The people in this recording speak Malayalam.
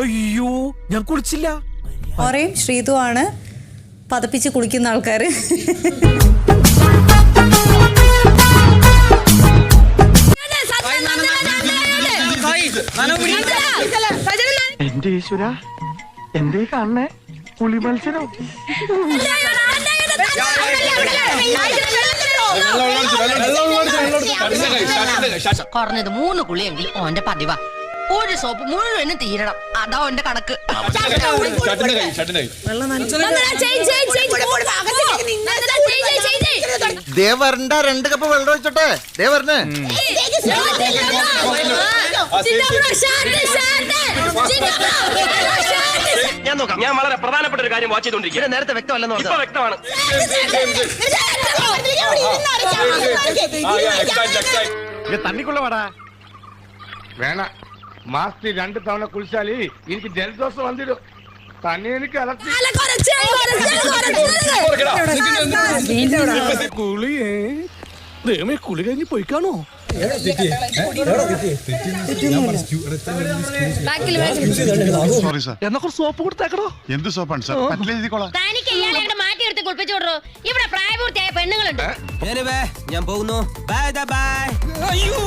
അയ്യോ ഞാൻ കുളിച്ചില്ല ഓറയും ശ്രീതു ആണ് പതപ്പിച്ച് കുളിക്കുന്ന ആൾക്കാർ എന്റെ ഈശ്വര എന്തേ കാണണേ പുലി മത്സരം. കുറഞ്ഞത് മൂന്ന് കുളിയെങ്കിലും ഓന്റെ പതിവാ. ഒരു സോപ്പ് മുഴുവനും തീരണം അതാ എന്റെ കണക്ക് ദേവരണ്ട രണ്ട് കപ്പ് വെള്ളം ഒഴിച്ചോട്ടെ ദേവരന് ഞാൻ നോക്കാം ഞാൻ വളരെ പ്രധാനപ്പെട്ട ഒരു കാര്യം വാച്ച് ചെയ്തോണ്ടിരിക്കുക നേരത്തെ വ്യക്തമല്ലെന്ന് ഇപ്പൊ വ്യക്തമാണ് തണ്ണിക്കുള്ള വാടാ വേണ മാസത്തിൽ രണ്ട് തവണ കുളിച്ചാൽ എനിക്ക് ജലദോഷം വന്നിടും. തന്നെ എനിക്ക് അലർച്ചി കുളിയേ ദൈവമേ കുളി കഴിഞ്ഞ് പോയിക്കാണോ? സോറി സാർ എന്നാ സോപ്പ് കൊടുത്തേക്കണോ എന്ത് സോപ്പാണ് സാർ പറ്റിലെഴുതിക്കോളാം തനിക്ക് ഇയാളെ അങ്ങട് മാറ്റിയെടുത്ത് കുളിപ്പിച്ചു വിടറോ? ഇവിടെ പ്രായപൂർത്തിയായ പെണ്ണുങ്ങളുണ്ട്. ഞാൻ പോകുന്നു. ബൈ ബൈ അയ്യോ